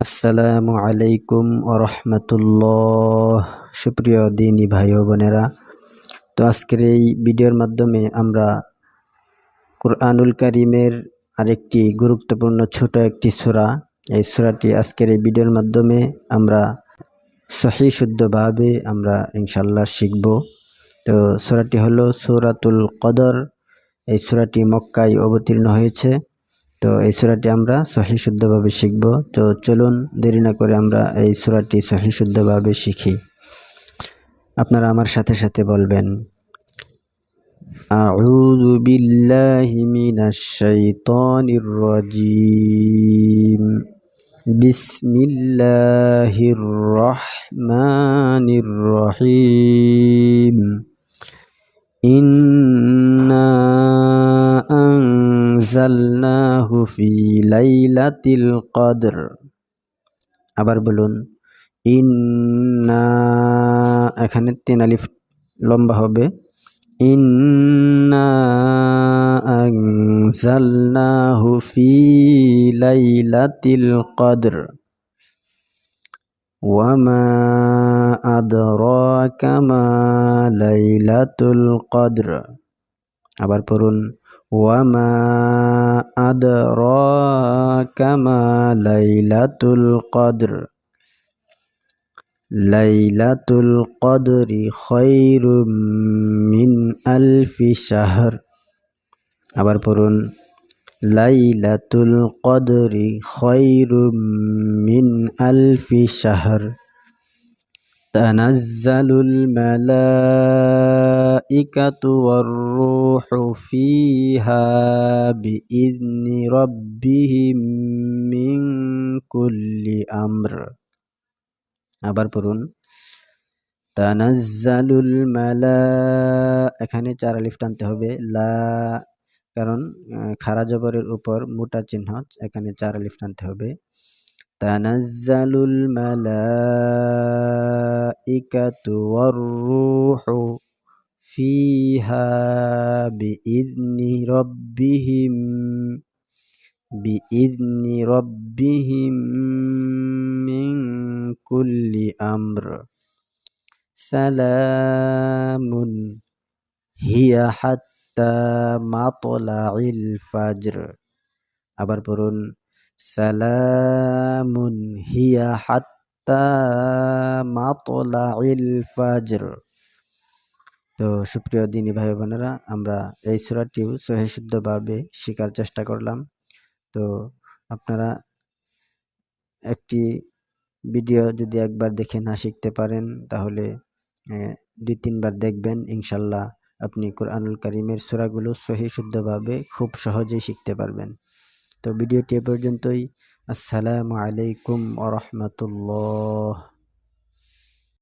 আসসালামু আলাইকুম রহমতুল্লাহ সুপ্রিয় দিনী ভাই ও বোনেরা, তো আজকের এই ভিডিওর মাধ্যমে আমরা কোরআনুল করিমের আরেকটি গুরুত্বপূর্ণ ছোট একটি সুরা, এই সুরাটি আজকের এই ভিডিওর মাধ্যমে আমরা সহি শুদ্ধভাবে আমরা ইনশাল্লাহ শিখব। তো সুরাটি হলো সুরাতুল কদর, এই সুরাটি মক্কায় অবতীর্ণ হয়েছে। তো এই সুরাটি আমরা সহি শুদ্ধভাবে শিখব তো চলুন দেরি না করে আমরা এই সুরাটি সহি শুদ্ধভাবে শিখি আপনারা আমার সাথে সাথে বলবেন أعوذ بالله من الشيطان الرجيم بسم الله الرحمن الرحيم إنا أنزلناه في ليلة القدر আবার বলুন ইন্না এখানে তিন আলিফ লম্বা হবে ইন্না আনজালনাহু ফি লাইলাতিল কদর ওয়ামা আদরাকা মা লাইলাতুল কদর আবার পড়ুন ওয়ামা আদরাকা মা লাইলাতুল কদর লাইলাতুল কদরি খৈরুম মিন আলফি শাহর আবার পড়ুন লাইলাতুল কদরি খৈরুম মিন আলফি শাহর تنزل الملائكة والروح فيها بإذن ربهم من كل أمر আবার পড়ুন তানাজ্জালুল মালা এখানে চার আলিফ টানতে হবে লা কারণ খারা জবরের উপর মোটা চিহ্ন এখানে চার আলিফ টানতে হবে তানাজ্জালুল মালাইকাতু ওয়ার রূহু فيها بإذن ربهم بإذن ربهم من كل أمر. سلام. هي حتى مطلع الفجر. আবার سلام. هي حتى হাত্তা মাতলাইল الفجر. তো সুপ্রিয় দিনী ভাই বোনেরা আমরা এই সুরাটিও সহিশুদ্ধভাবে শেখার চেষ্টা করলাম। তো আপনারা একটি ভিডিও যদি একবার দেখে না শিখতে পারেন, তাহলে দুই তিনবার দেখবেন, ইনশাল্লাহ আপনি কোরআনুল করিমের সুরাগুলো সহি শুদ্ধভাবে খুব সহজেই শিখতে পারবেন। তো ভিডিওটি এ পর্যন্তই। আসসালামু আলাইকুম আ